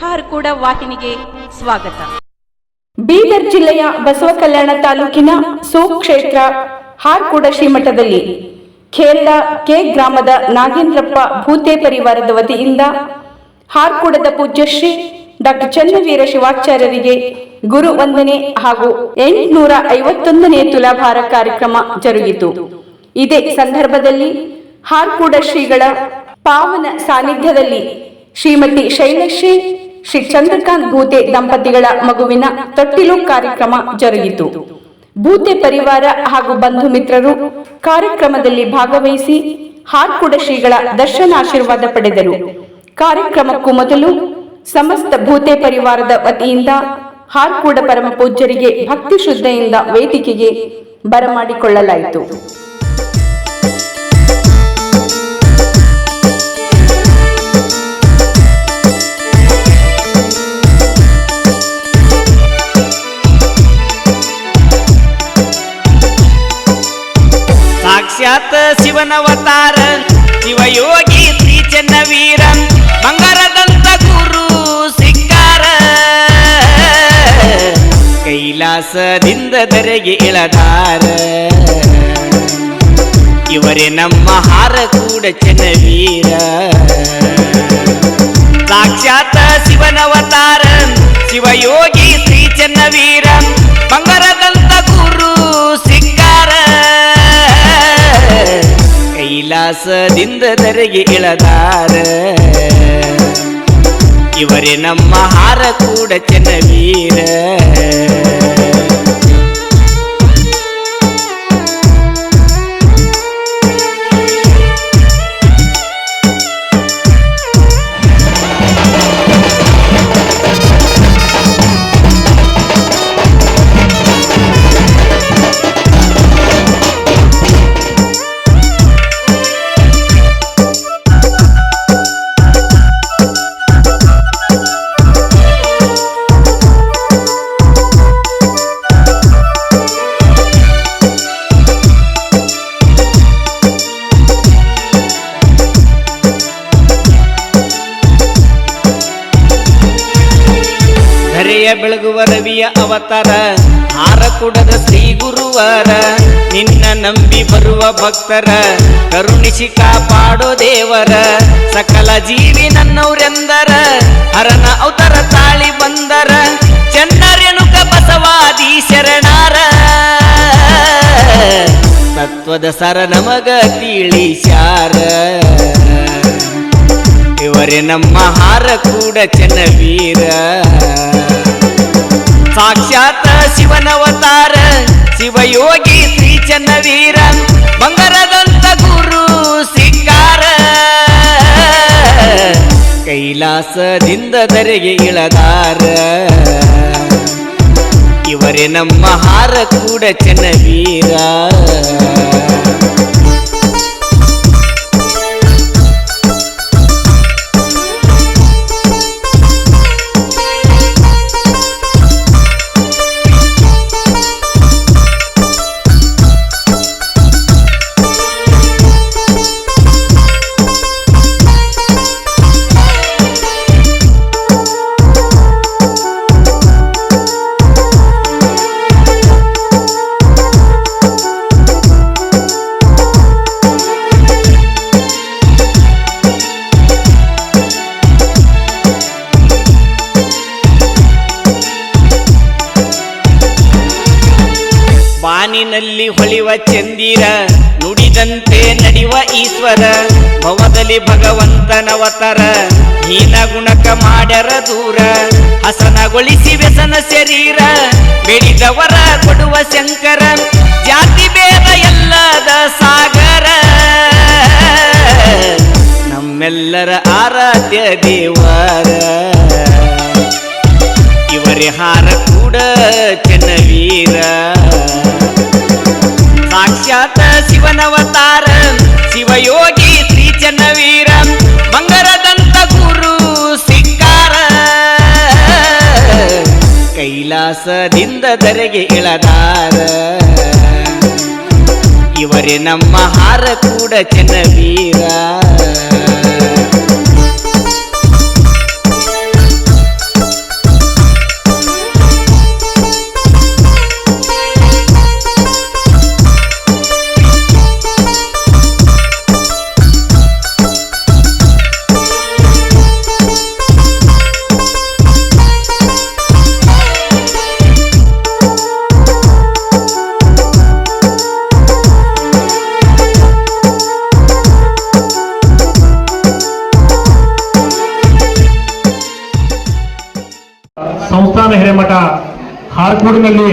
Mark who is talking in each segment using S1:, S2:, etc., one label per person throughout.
S1: ಹಾರ್ಕೂಡ ವಾಹಿನಿಗೆ ಸ್ವಾಗತ.
S2: ಬೀದರ್ ಜಿಲ್ಲೆಯ ಬಸವ ಕಲ್ಯಾಣ ತಾಲೂಕಿನ ಸುಕ್ಷೇತ್ರ ಹಾರ್ಕೂಡ ಶ್ರೀಮಠದಲ್ಲಿ ಖೇರ್ಲ ಕೆ ಗ್ರಾಮದ ನಾಗೇಂದ್ರಪ್ಪ ಭೂತೆ ಪರಿವಾರದ ವತಿಯಿಂದ ಹಾರ್ಕೂಡದ ಪೂಜ್ಯಶ್ರೀ ಡಾಕ್ಟರ್ ಚನ್ನವೀರ ಶಿವಾಚಾರ್ಯರಿಗೆ ಗುರು ವಂದನೆ ಹಾಗೂ ಎಂಟುನೂರ ಐವತ್ತೊಂದನೇ ತುಲಾಭಾರ ಕಾರ್ಯಕ್ರಮ ಜರುಗಿತು. ಇದೇ ಸಂದರ್ಭದಲ್ಲಿ ಹಾರ್ಕೂಡ ಶ್ರೀಗಳ ಪಾವನ ಸಾನ್ನಿಧ್ಯದಲ್ಲಿ ಶ್ರೀಮತಿ ಶೈಲಶ್ರೀ, ಶ್ರೀ ಚಂದ್ರಕಾಂತ್ ಭೂತೆ ದಂಪತಿಗಳ ಮಗುವಿನ ತೊಟ್ಟಿಲು ಕಾರ್ಯಕ್ರಮ ಜರುಗಿತು. ಭೂತೆ ಪರಿವಾರ ಹಾಗೂ ಬಂಧು ಮಿತ್ರರು ಕಾರ್ಯಕ್ರಮದಲ್ಲಿ ಭಾಗವಹಿಸಿ ಹಾರ್ಕುಡ ಶ್ರೀಗಳ ದರ್ಶನಾಶೀರ್ವಾದ ಪಡೆದರು. ಕಾರ್ಯಕ್ರಮಕ್ಕೂ ಮೊದಲು ಸಮಸ್ತ ಭೂತೆ ಪರಿವಾರದ ವತಿಯಿಂದ ಹಾರ್ಕೂಡ ಪರಮ ಪೂಜ್ಯರಿಗೆ ಭಕ್ತಿ ಶುದ್ಧೆಯಿಂದ ವೇದಿಕೆಗೆ ಬರಮಾಡಿಕೊಳ್ಳಲಾಯಿತು.
S3: ಶಿವನವತಾರ ಶಿವಯೋಗಿ ಶ್ರೀ ಚೆನ್ನವೀರ ಬಂಗಾರದಂತ ಗುರು ಸಿಕ್ಕಾರ. ಕೈಲಾಸದಿಂದ ದರೆಗೆ ಇಳದಾರ. ಇವರೇ ನಮ್ಮ ಹಾರ ಕೂಡ ಚೆನ್ನವೀರ ಸಾಕ್ಷಾತ್ ಶಿವನವತಾರ ಶಿವಯೋಗಿ ಶ್ರೀ ಚನ್ನವೀರ ಕೈಲಾಸದಿಂದ ತೆರೆಗೆ ಇಳದಾರ. ಇವರೇ ನಮ್ಮ ಹಾರ ಕೂಡ ಚನ್ನವೀರ. ಅವತಾರ ಹಾರ ಕುಡದ ಶ್ರೀ ಗುರುವರ. ನಿನ್ನ ನಂಬಿ ಬರುವ ಭಕ್ತರ, ಕರುಣಿಸಿ ಕಾಪಾಡೋ ದೇವರ. ಸಕಲ ಜೀವಿ ನನ್ನವರೆಂದರ, ಹರನ ಅವತಾರ ತಾಳಿ ಬಂದರ. ಚನ್ನರೆನುಕ ಬಸವಾದಿ ಶರಣಾರ. ತತ್ವದ ಸರ ನಮಗ ತಿಳಿಸ್ಯಾರ. ಇವರೇ ನಮ್ಮ ಹಾರ ಕೂಡ ಚನ್ನವೀರ. ಸಾಕ್ಷಾತ್ ಶಿವನವತಾರ ಶಿವಯೋಗಿ ಶ್ರೀ ಚನ್ನವೀರ, ಬಂಗಾರದಂತ ಗುರು ಸಿಕ್ಕಾರ ಕೈಲಾಸದಿಂದ ದರೆಗೆ ಇಳದಾರ. ಇವರೇ ನಮ್ಮ ಹಾರ ಕೂಡ ಚನ್ನವೀರ. ನಡೆಯುವ ಈಶ್ವರ, ಭವದಲ್ಲಿ ಭಗವಂತನವತರ. ಹೀನ ಗುಣಕ ಮಾಡ್ಯರ ದೂರ, ಹಸನಗೊಳಿಸಿ ವ್ಯಸನ ಶರೀರ. ಬೆಳೆದವರ ಕೊಡುವ ಶಂಕರ, ಜಾತಿ ಭೇದ ಎಲ್ಲದ ಸಾಗರ. ನಮ್ಮೆಲ್ಲರ ಆರಾಧ್ಯ ದೇವರ. ಇವರೇ ಹಾರ ಕೂಡ ಚನ್ನವೀರ. ಸಾಕ್ಷಾತ್ ಶಿವನವತಾರ, ಶಿವಯೋಗಿ ಶ್ರೀ ಚನ್ನವೀರ ಮಂಗರದಂತ ಗುರು ಸಿಕ್ಕಾರ. ಕೈಲಾಸದಿಂದ ದರೆಗೆ ಇಳದಾರ. ಇವರೇ ನಮ್ಮ ಹಾರ ಕೂಡ ಚನ್ನವೀರ.
S4: ಹಾರ್ಕೂಡಿನಲ್ಲಿ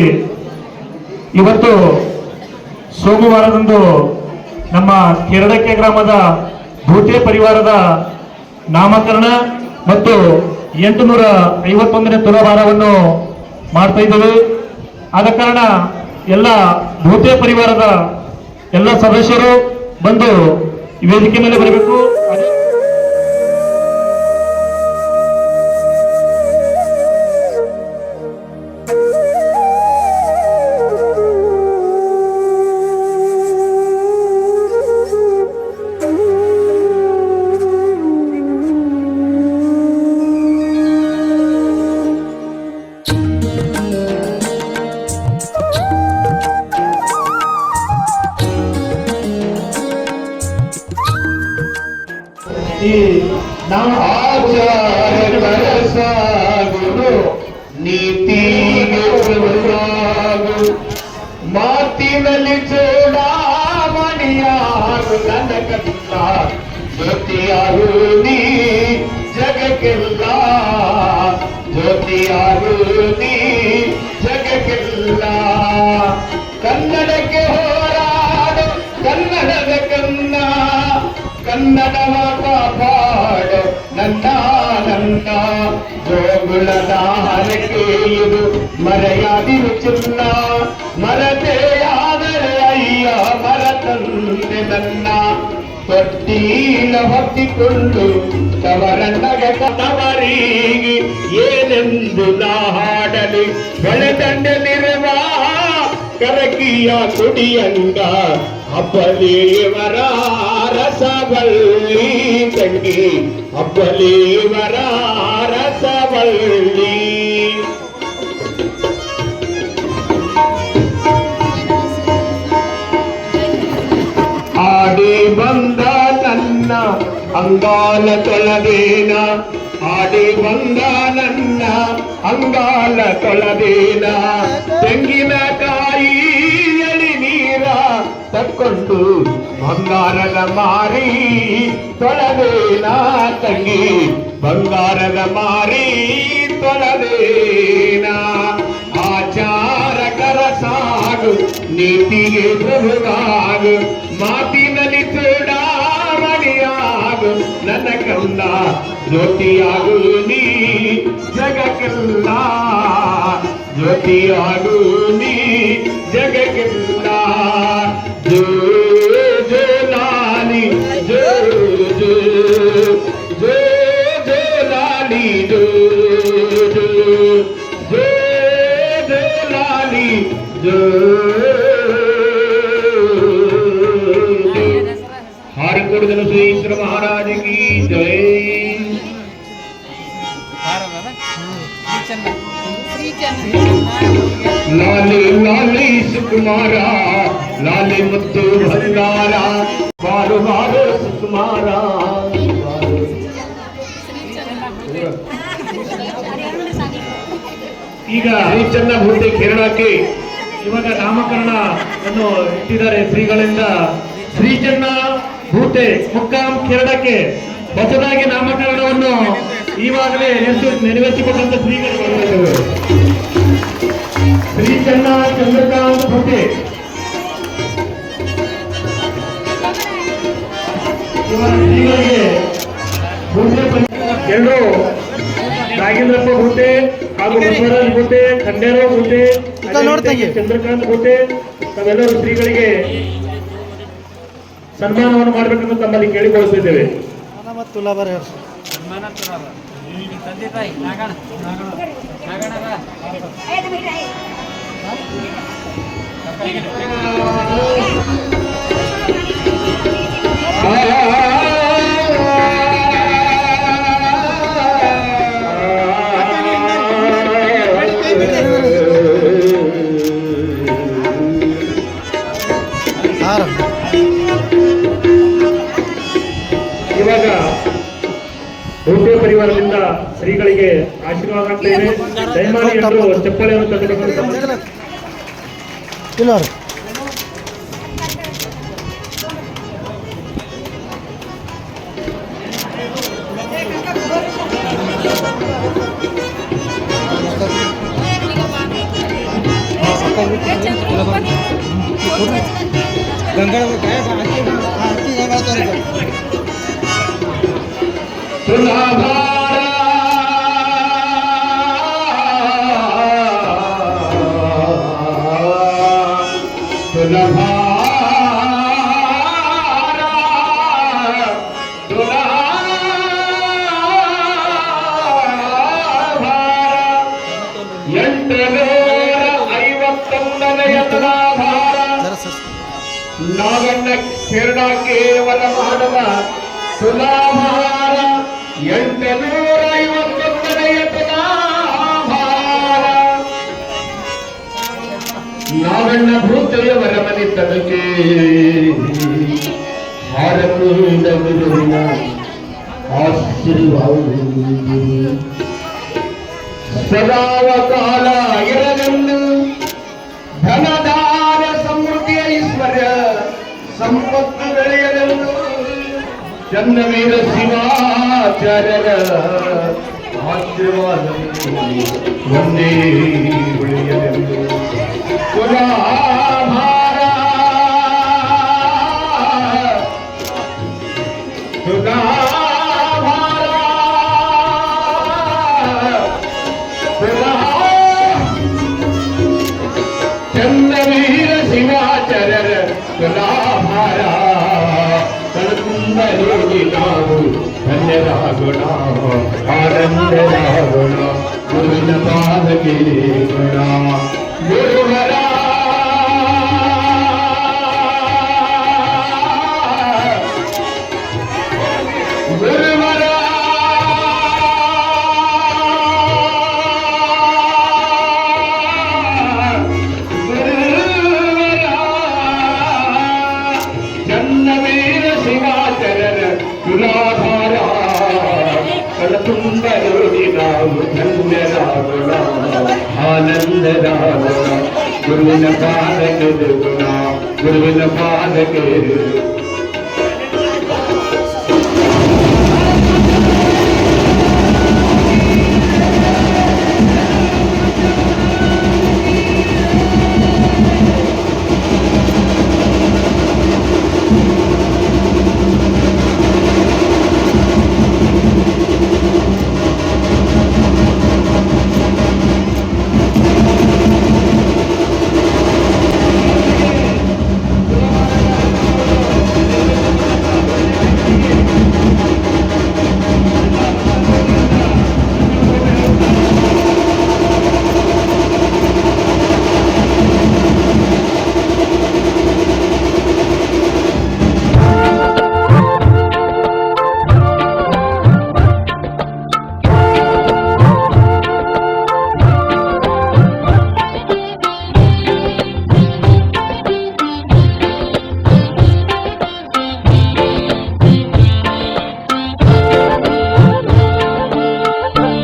S4: ಇವತ್ತು ಸೋಮವಾರದಂದು ನಮ್ಮ ಕೆರಡಕ್ಕೆ ಗ್ರಾಮದ ಭೂತೆ ಪರಿವಾರದ ನಾಮಕರಣ ಮತ್ತು ಎಂಟುನೂರ ಐವತ್ತೊಂದನೇ ತುಲಾಭಾರವನ್ನು ಮಾಡ್ತಾ ಇದ್ದೇವೆ. ಆದ ಕಾರಣ ಎಲ್ಲ ಭೂತೆ ಪರಿವಾರದ ಎಲ್ಲ ಸದಸ್ಯರು ಬಂದು ವೇದಿಕೆ ಮೇಲೆ ಬರಬೇಕು.
S5: ಜೋಗುಳದ ಹರಕೆ ಇದು ಮರೆಯಾದಿರು ಚಿನ್ನ ಮರತೆಯಾದರೆ ಅಯ್ಯ ಮರತಂದೆ ನನ್ನ ತೊಟ್ಟಿಲ ಹೊತ್ತಿಕೊಂಡು ತವರನ್ನಗೆ ತವರಿಗೆ ಏನೆಂದು ನಾ ಹಾಡಲಿ ಬೆಳೆದಂಡಲಿರುವ ಕರಗಿಯ ಕುಡಿಯಂಗ ಅಬ್ಬಲೇವರ ರಸವಳ್ಳಿ ತಂಗಿ ಅಬ್ಬಲೇವರ ರಸವಳ್ಳಿ ಆಡಿ ಬಂದ ನನ್ನ ಅಂಗಾಲ ತೊಳದೇನ. ಆಡಿ ಬಂದ ನನ್ನ ಅಂಗಾಲ ತೊಳದೇನ. ನೀರ ತಕ್ಕೊಂಡು ಬಂಗಾರದ ಮಾರಿ ತೊಳದೇನ ತಂಗಿ ಬಂಗಾರದ ಮಾರಿ ತೊಳದೇನ ಆಚಾರಕರ ಸಾಗು, ನೀತಿಗೆ ಪ್ರಭುವಾಗು ಮಾತಿನಲ್ಲಿ ಚೂಡಾಮಣಿಯಾಗು ನನ್ನ ಕಂದ ಜ್ಯೋತಿಯಾಗು ನೀ, ಜಗಕ್ಕೆಲ್ಲ ಜ್ಯೋತಿಯಾಗು ನೀ ಜಗಕ್ಕೆಲ್ಲ ಜೋ ಹಾರಿಕೊಡುಗನ ಶ್ರೀಶ್ವರ ಮಹಾರಾಜ ಕಿ ಜೈ ಲಾಲಿ ಲಾಲಿ ಸುಕುಮಾರ ಲಾಲಿ ಮತ್ತು ಬಂಗಾರ ಬಾರು ಬಾರು ಸುಕುಮಾರ ಈಗ ಹರಿಚಂದ್ರ ಮೂರ್ತಿ ಕೇರಳಕ್ಕೆ ಇವಾಗ ನಾಮಕರಣವನ್ನು ಇಟ್ಟಿದ್ದಾರೆ. ಶ್ರೀಗಳಿಂದ ಶ್ರೀಚನ್ನ ಭೂತೆ ಮುಕ್ಕಾಂ ಕೇರಳಕ್ಕೆ ಹೊಸದಾಗಿ ನಾಮಕರಣವನ್ನು ಈವಾಗಲೇ ನೆರವೇರಿಸಿ ನೆರವೇರಿಸಿಕೊಂಡಂತ ಶ್ರೀಗಳು ಶ್ರೀಚನ್ನ ಶ್ರೀ ಚನ್ನ ಚಂದ್ರಕಾಂತ್ ಭೂತೆ ಶ್ರೀಗಳಿಗೆ ಎರಡು ನಾಗೇಂದ್ರಪ್ಪ ಭೂತೆ ಹಾಗೂ ಬಸವರಾಜ್ ಭೂತೆ, ಖಂಡೇರಾವ್ ಭೂತೆ ಚಂದ್ರಕಾಂತ್ ಗೋಟೆ ತಾವೆಲ್ಲರೂ ಶ್ರೀಗಳಿಗೆ ಸನ್ಮಾನವನ್ನು ಮಾಡಬೇಕೆಂದು ತಮ್ಮಲ್ಲಿ ಕೇಳಿಕೊಳ್ಳುತ್ತಿದ್ದೇವೆ.
S6: ಮತ್ತು
S4: ಆಶೀರ್ವಾದಂತೇವೆ ದಯಮಾಡಿ ಎಲ್ಲರೂ ಚಪ್ಪಲಿಯನ್ನು
S5: ತೆಗೆದುಕೊಂಡು गंगा ನಾಗಣ್ಣ ಕಿರಣ ಕೇವಲ ಮಾಡದ ತುಲಾಭಾರ ಎಂಟುನೂರ ಐವತ್ತೊಂದನೆಯ ತುಲಾಭಾರ ನಾಗಣ್ಣ ಭೂತಯವರ ಮನೆ ತನಕೆ ಗುರುವಿನ ಆಶೀರ್ವಾದ ಸದಾವ ಕಾಲ ಇರಲೆಂದು ಧನದಾರ ಚನ್ನವೀರ ಶಿವಾಚಾರ್ಯರ ಆಶೀರ್ವಾದ ಒಂದೇ ಉಳಿಯಲೆಂದು धन्य गुणा आनंद गुणा गुण पाद के गुणा वाल क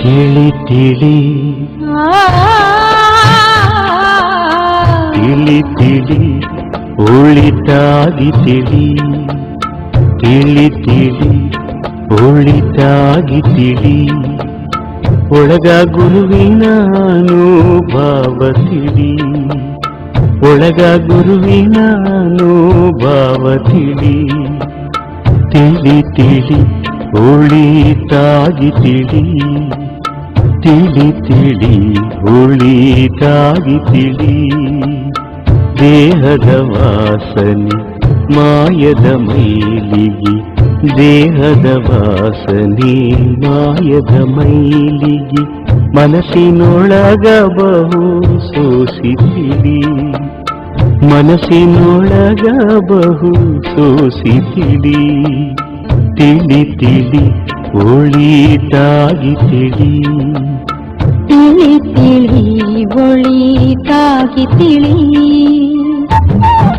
S7: ತಿಳಿ ತಿಳಿ. ತಿಳಿ ತಿಳಿ ಒಳಿತಾಗಿ ತಿಳಿ. ತಿಳಿ ತಿಳಿ ಒಳಿತಾಗಿ ತಿಳಿ. ಒಳಗ ಗುರುವಿನ ಭಾವ ತಿಳಿ. ಒಳಗ ಗುರುವಿನ ಭಾವ ತಿಳಿ. ತಿಳಿ ತಿಳಿ ಒಳಿತಾಗಿ ತಿಳಿ. ತಿಳಿ ತಿಳಿ ಒಳಿತಾಗಿ ತಿಳಿ ದೇಹದ ವಾಸನೆ ಮಾಯದ ಮೈಲಿಗೆ ದೇಹದ ವಾಸನೆ ಮಾಯದ ಮೈಲಿಗೆ ಮನಸ್ಸಿನೊಳಗ ಬಹು ಸೋಸಿತಿಳಿ ಮನಸ್ಸಿನೊಳಗ ಬಹು ಸೋಸಿತಿಳಿ ತಿಳಿ ತಿಳಿ ಒಳಿತಾಗಿ ತಿಳಿ
S8: ತಿಳಿ ತಿಳಿ ಒಳಿತಾಗಿ ತಿಳಿ
S7: ಆರು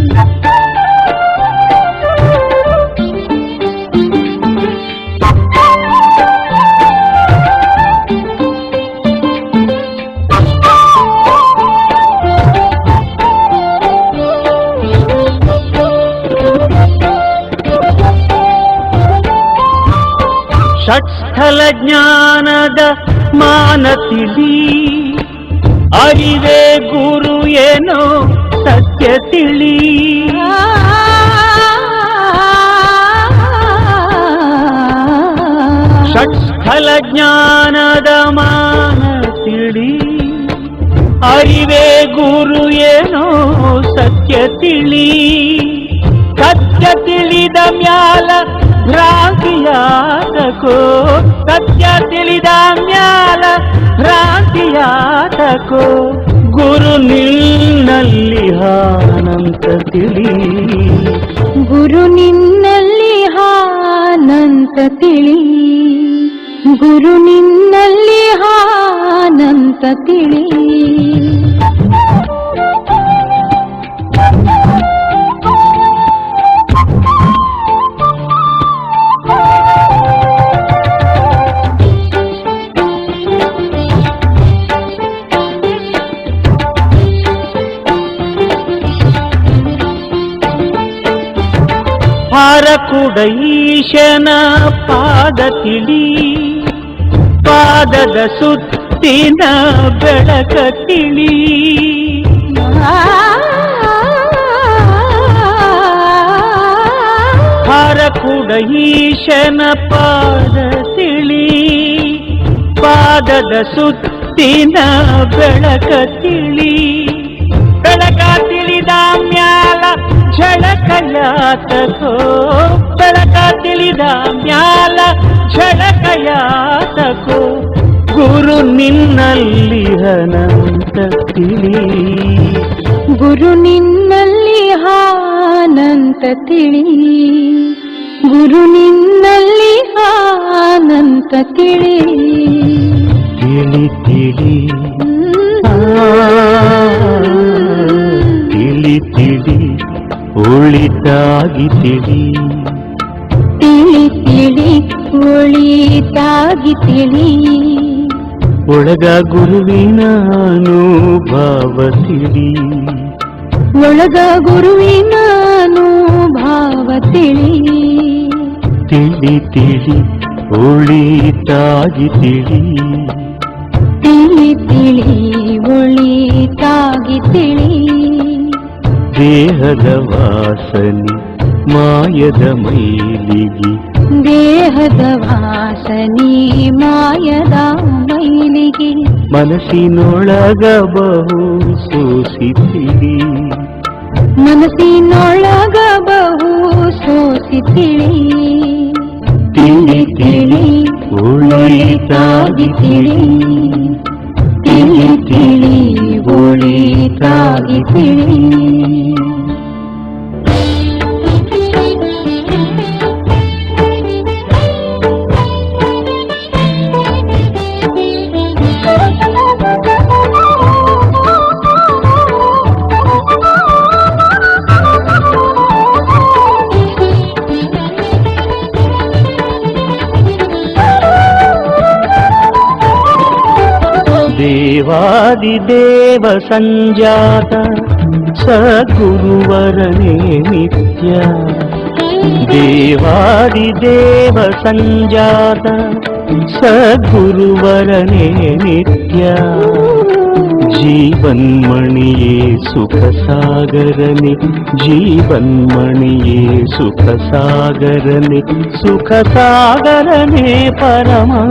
S7: ಷಟ್ಸ್ಥಲ ಜ್ಞಾನದ ಮಾನ ತಿಳಿ ಅರಿವೇ ಗುರು ಏನೋ ಸತ್ಯ ತಿಳಿ. ಷಟ್ಸ್ಥಲ ಜ್ಞಾನದ ಮಾನ ತಿಳಿ ಅರಿವೇ ಗುರು ಏನೋ ಸತ್ಯ ತಿಳಿ. ಸತ್ಯ ತಿಳಿದ ಮ್ಯಾಲ ಭ್ರಾಂತಿಯಾದಕೋ, ಸತ್ಯ ತಿಳಿದ ಮ್ಯಾಲ ಭ್ರಾಂತಿಯಾದಕೋ, ಗುರು ನಿನ್ನಲ್ಲಿ ಹಾನಂತ ತಿಳಿ.
S8: ಗುರು ನಿನ್ನಲ್ಲಿ ಹಾನಂತ ತಿಳಿ. ಗುರು ನಿನ್ನಲ್ಲಿ ಹಾನಂತ ತಿಳಿ.
S7: ಹಾರಕುಡ ಈಶನ ಪಾದ ತಿಳಿ, ಪಾದದ ಸುತ್ತಿನ ಬೆಳಕ ತಿಳಿ. ಹಾರಕುಡ ಈಶನ ಪಾದ ತಿಳಿ, ಪಾದದ ಸುತ್ತಿನ ಬೆಳಕ ತಿಳಿ. ಬೆಳಕ ತಿಳಿದ ಮ್ಯಾಲ ಝಳಕಯಾತಕೋ ತಿಳಿದ ಮ್ಯಾಲ ಝಳಕಯಾತಕೋ ಗುರು ನಿನ್ನಲ್ಲಿ ಅನಂತ ತಿಳಿ.
S8: ಗುರು ನಿನ್ನಲ್ಲಿ ಹಾನಂತ ತಿಳಿ. ಗುರು ನಿನ್ನಲ್ಲಿ ಹಾನಂತ ತಿಳಿ.
S7: ತಿಳಿ ತಿಳಿ. ತಿಳಿ ತಿಳಿ. ಉಳಿತಾಗಿ ತಿಳಿ.
S8: ತಿಳಿ ತಿಳಿ ಒಳಿತಾಗಿ ತಿಳಿ.
S7: ಒಳಗ ಗುರುವಿನ ಅನುಭವ ತಿಳಿ
S8: ಒಳಗ ಗುರುವಿನ ಭಾವ ತಿಳಿ
S7: ತಿಳಿ ತಿಳಿ ಉಳಿತಾಗಿ ತಿಳಿ.
S8: ತಿಳಿ ತಿಳಿ ಒಳಿತಾಗಿ ತಿಳಿ.
S7: ದೇಹದ ವಾಸನೆ ಮಾಯದ ಮೈಲಿಗೆ
S8: ದೇಹದ ವಾಸನೆ ಮಾಯದ ಮೈಲಿಗೆ
S7: ಮನಸ್ಸಿನೊಳಗ ಬಹು ಸೂಸಿತಿಳಿ
S8: ಮನಸ್ಸಿನೊಳಗ ಬಹು ಸೋಸಿ ತಿಳಿ
S7: ತಿಳಿ ತಿಳಿ ಉಳಿತಾಗಿ ತಿಳಿ
S8: ತಿಳಿ ತಿಳಿ ಒಳಿತಾಗಿ ತಿಳಿ
S7: దేవాది దేవ సంజాత సద్గురువరనే నిత్య. దేవాది దేవ సంజాత సద్గురువరనే నిత్య. జీవన్మణియే సుఖసాగరని జీవన్మణియే సుఖసాగరని సుఖసాగరనే పరమా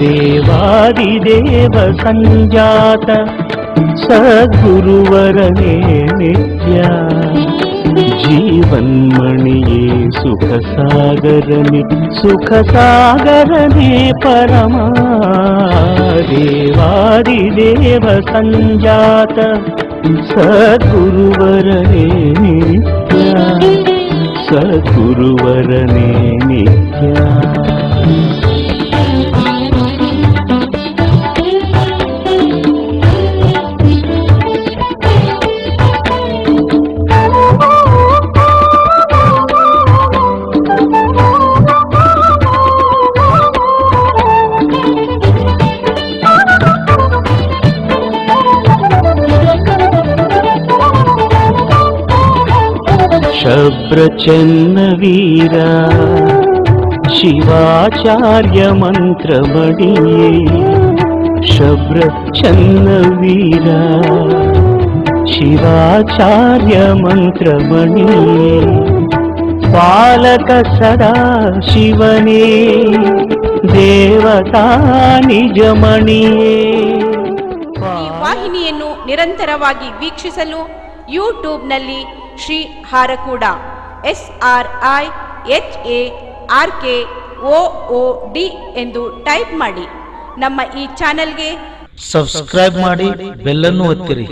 S7: దేవాదిదేవ సంజాత సద్గురువరనే నిత్యా. జీవన్మణియే సుఖసాగరని సుఖసాగరనే పరమా देवादिदेव सञ्जात सद्गुरुवरणे नित्या सद्गुरुवरणे नित्या ಸಂಜಾತ ವೀರ ಶಿವಾಚಾರ್ಯ ಮಂತ್ರ ಮಂತ್ರಮಣಿಯೇ ಶಬ್ರ ಚನ್ನವೀರ ಶಿವಾಚಾರ್ಯ ಮಂತ್ರಮಣಿಯೇ ಪಾಲಕ ಸದಾ ಶಿವನೇ ದೇವತಾ ನಿಜಮಣಿಯೇ
S1: ವಾಹಿನಿಯನ್ನು ನಿರಂತರವಾಗಿ ವೀಕ್ಷಿಸಲು ಯೂಟ್ಯೂಬ್ನಲ್ಲಿ Shri Harakuda S R I H A R K O O D ಎಂದು ಟೈಪ್ ಮಾಡಿ. ನಮ್ಮ ಈ ಚಾನೆಲ್ಗೆ
S9: ಸಬ್ಸ್ಕ್ರೈಬ್ ಮಾಡಿ, ಬೆಲ್ಲನ್ನು ಒತ್ತಿರಿ.